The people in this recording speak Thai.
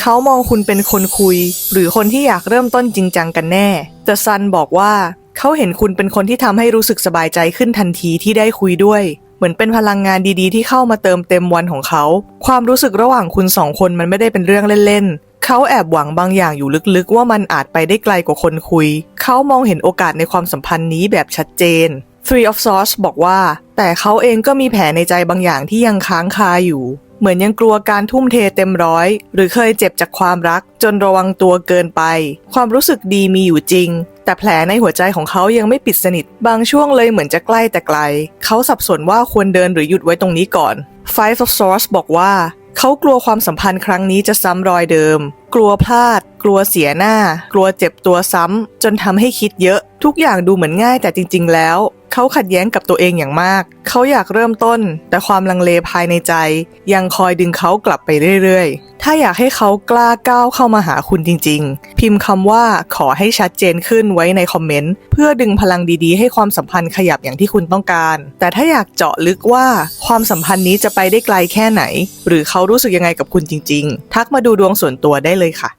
เขามองคุณเป็นคนคุย หรือคนที่อยากเริ่มต้นจริงจังกันแน่ แต่ซันบอกว่าเขาเห็นคุณเป็นคนที่ทำให้รู้สึกสบายใจขึ้นทันทีที่ได้คุยด้วย เหมือนเป็นพลังงานดีๆ ที่เข้ามาเติมเต็มวันของเขา ความรู้สึกระหว่างคุณสองคนมันไม่ได้เป็นเรื่องเล่นๆ เขาแอบหวังบางอย่างอยู่ลึกๆ ว่ามันอาจไปได้ไกลกว่าคนคุย เขามองเห็นโอกาสในความสัมพันธ์นี้แบบชัดเจน Three of Swords บอกว่า แต่เขาเองก็มีแผลในใจบางอย่างที่ยังค้างคาอยู่ เหมือนยังกลัวการทุ่มเทเต็มร้อย หรือเคยเจ็บจากความรัก จนระวังตัวเกินไป ความรู้สึกดีมีอยู่จริง แต่แผลในหัวใจของเขายังไม่ปิดสนิท บางช่วงเลยเหมือนจะใกล้แต่ไกล เขาสับสนว่าควรเดินหรือหยุดไว้ตรงนี้ก่อน Five of Swords บอกว่า เขากลัวความสัมพันธ์ครั้งนี้จะซ้ำรอยเดิม กลัวพลาด กลัวเสียหน้า กลัวเจ็บตัวซ้ำจนทำให้คิดเยอะ ทุกอย่างดูเหมือนง่ายแต่จริง ๆ แล้ว เขาขัดแย้งกับตัวเองอย่างมาก เขาอยากเริ่มต้น แต่ความลังเลภายในใจ ยังคอยดึงเขากลับไปเรื่อยๆ ถ้าอยากให้เขากล้าก้าวเข้ามาหาคุณจริง ๆ พิมพ์คำว่าขอให้ชัดเจนขึ้นไว้ในคอมเมนต์ เพื่อดึงพลังดีๆ ให้ความสัมพันธ์ขยับอย่างที่คุณต้องการ แต่ถ้าอยากเจาะลึกว่าความสัมพันธ์นี้จะไปได้ไกลแค่ไหน หรือเขารู้สึกยังไงกับคุณจริง ๆ ทักมาดูดวงส่วนตัวได้เลยค่ะ